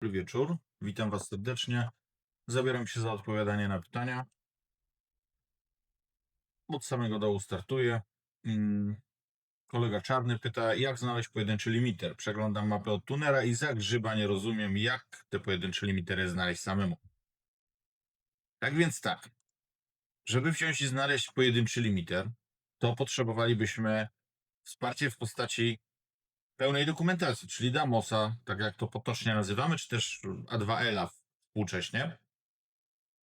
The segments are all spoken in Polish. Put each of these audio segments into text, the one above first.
Dobry wieczór. Witam Was serdecznie. Zabieram się za odpowiadanie na pytania. Od samego dołu startuję. Mm, Kolega Czarny pyta, jak znaleźć pojedynczy limiter. Przeglądam mapę od tunera i za grzyba nie rozumiem, jak te pojedyncze limitery znaleźć samemu. Tak więc tak. Żeby wziąć i znaleźć pojedynczy limiter, to potrzebowalibyśmy wsparcie w postaci pełnej dokumentacji, czyli Damosa, tak jak to potocznie nazywamy, czy też A2L współcześnie,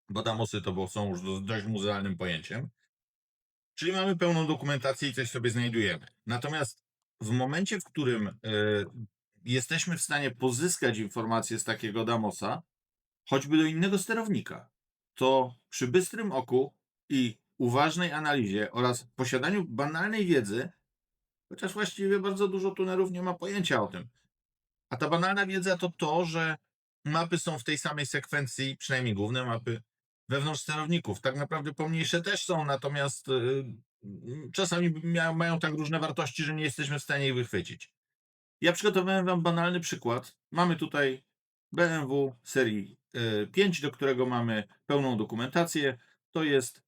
bo Damosy to są już do- dość muzealnym pojęciem. Czyli mamy pełną dokumentację i coś sobie znajdujemy. Natomiast w momencie, w którym e, jesteśmy w stanie pozyskać informacje z takiego Damosa, choćby do innego sterownika, to przy bystrym oku i uważnej analizie oraz posiadaniu banalnej wiedzy, chociaż właściwie bardzo dużo tunerów nie ma pojęcia o tym. A ta banalna wiedza to to, że mapy są w tej samej sekwencji, przynajmniej główne mapy, wewnątrz sterowników. Tak naprawdę pomniejsze też są, natomiast y, czasami mia- mają tak różne wartości, że nie jesteśmy w stanie ich wychwycić. Ja przygotowałem Wam banalny przykład. Mamy tutaj BMW serii y, 5, do którego mamy pełną dokumentację. To jest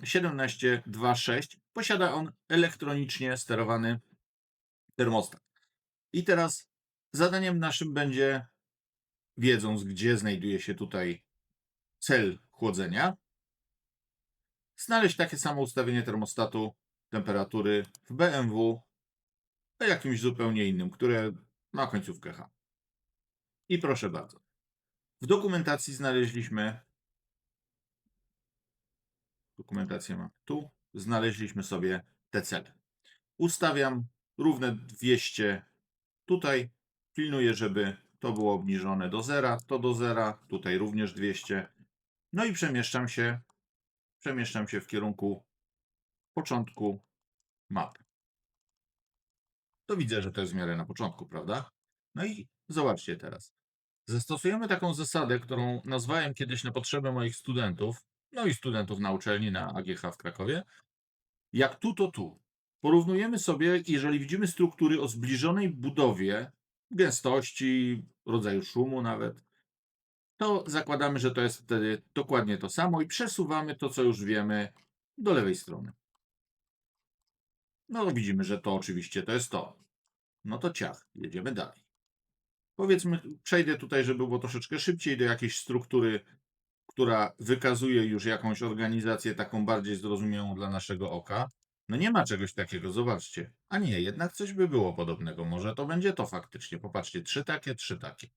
1726. Posiada on elektronicznie sterowany termostat. I teraz zadaniem naszym będzie, wiedząc gdzie znajduje się tutaj cel chłodzenia, znaleźć takie samo ustawienie termostatu temperatury w BMW, a jakimś zupełnie innym, które ma końcówkę H. I proszę bardzo. W dokumentacji znaleźliśmy dokumentację mamy tu, znaleźliśmy sobie te cele. Ustawiam równe 200 tutaj, pilnuję, żeby to było obniżone do zera, to do zera, tutaj również 200. No i przemieszczam się, przemieszczam się w kierunku początku mapy. To widzę, że to jest w miarę na początku, prawda? No i zobaczcie teraz. Zastosujemy taką zasadę, którą nazwałem kiedyś na potrzeby moich studentów, no i studentów na uczelni na AGH w Krakowie. Jak tu, to tu. Porównujemy sobie, jeżeli widzimy struktury o zbliżonej budowie, gęstości, rodzaju szumu nawet, to zakładamy, że to jest wtedy dokładnie to samo i przesuwamy to, co już wiemy, do lewej strony. No widzimy, że to oczywiście to jest to. No to ciach, jedziemy dalej. Powiedzmy, przejdę tutaj, żeby było troszeczkę szybciej do jakiejś struktury, która wykazuje już jakąś organizację taką bardziej zrozumiałą dla naszego oka. No nie ma czegoś takiego, zobaczcie. A nie, jednak coś by było podobnego. Może to będzie to faktycznie. Popatrzcie, trzy takie, trzy takie.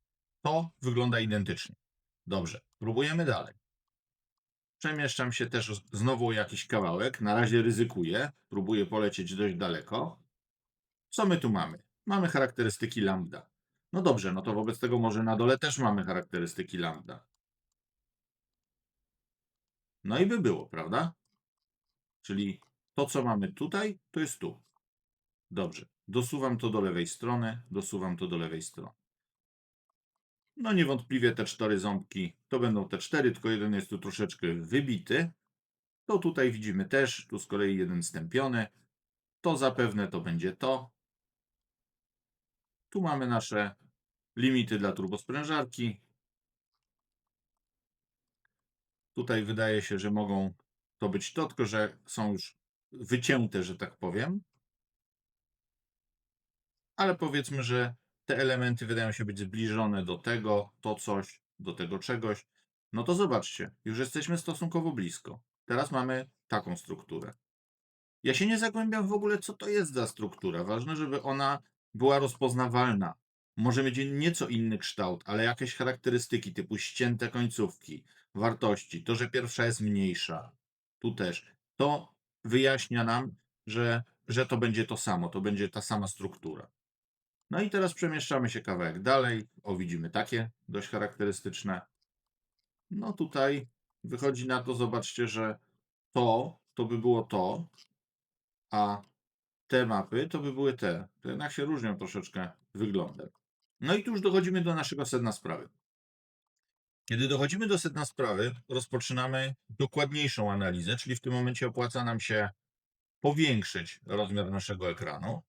To wygląda identycznie. Dobrze, próbujemy dalej. Przemieszczam się też znowu o jakiś kawałek. Na razie ryzykuję. Próbuję polecieć dość daleko. Co my tu mamy? Mamy charakterystyki lambda. No dobrze, no to wobec tego może na dole też mamy charakterystyki lambda. No i by było, prawda? Czyli to, co mamy tutaj, to jest tu. Dobrze. Dosuwam to do lewej strony, dosuwam to do lewej strony. No niewątpliwie te cztery ząbki to będą te cztery, tylko jeden jest tu troszeczkę wybity. To tutaj widzimy też, tu z kolei jeden stępiony. To zapewne to będzie to. Tu mamy nasze limity dla turbosprężarki. Tutaj wydaje się, że mogą to być to, tylko że są już wycięte, że tak powiem. Ale powiedzmy, że te elementy wydają się być zbliżone do tego, to coś, do tego czegoś. No to zobaczcie, już jesteśmy stosunkowo blisko. Teraz mamy taką strukturę. Ja się nie zagłębiam w ogóle, co to jest za struktura. Ważne, żeby ona była rozpoznawalna. Może mieć nieco inny kształt, ale jakieś charakterystyki typu ścięte końcówki, wartości, to, że pierwsza jest mniejsza, tu też. To wyjaśnia nam, że, że to będzie to samo, to będzie ta sama struktura. No i teraz przemieszczamy się kawałek dalej. O, widzimy takie dość charakterystyczne. No tutaj wychodzi na to, zobaczcie, że to, to by było to, a te mapy to by były te. To jednak się różnią troszeczkę wyglądem. No i tu już dochodzimy do naszego sedna sprawy. Kiedy dochodzimy do sedna sprawy, rozpoczynamy dokładniejszą analizę, czyli w tym momencie opłaca nam się powiększyć rozmiar naszego ekranu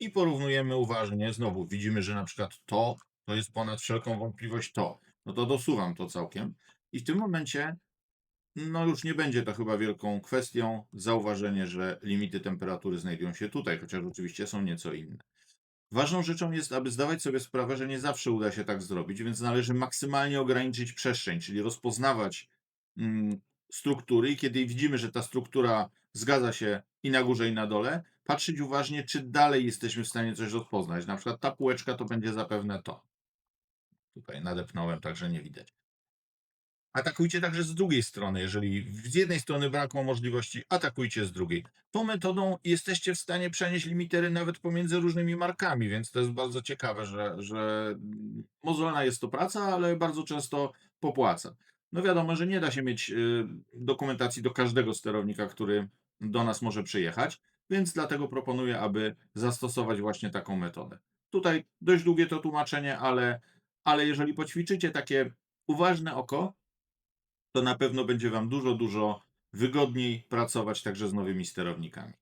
i porównujemy uważnie. Znowu widzimy, że na przykład to to jest ponad wszelką wątpliwość to, no to dosuwam to całkiem i w tym momencie, no już nie będzie to chyba wielką kwestią zauważenie, że limity temperatury znajdują się tutaj, chociaż oczywiście są nieco inne. Ważną rzeczą jest, aby zdawać sobie sprawę, że nie zawsze uda się tak zrobić, więc należy maksymalnie ograniczyć przestrzeń, czyli rozpoznawać mm, struktury i kiedy widzimy, że ta struktura zgadza się i na górze, i na dole, patrzeć uważnie, czy dalej jesteśmy w stanie coś rozpoznać. Na przykład ta półeczka to będzie zapewne to. Tutaj nadepnąłem, także nie widać. Atakujcie także z drugiej strony. Jeżeli z jednej strony brakło możliwości, atakujcie z drugiej. Tą metodą jesteście w stanie przenieść limitery nawet pomiędzy różnymi markami, więc to jest bardzo ciekawe, że, że mozolna jest to praca, ale bardzo często popłaca. No wiadomo, że nie da się mieć y, dokumentacji do każdego sterownika, który do nas może przyjechać, więc dlatego proponuję, aby zastosować właśnie taką metodę. Tutaj dość długie to tłumaczenie, ale, ale jeżeli poćwiczycie takie uważne oko, to na pewno będzie Wam dużo, dużo wygodniej pracować także z nowymi sterownikami.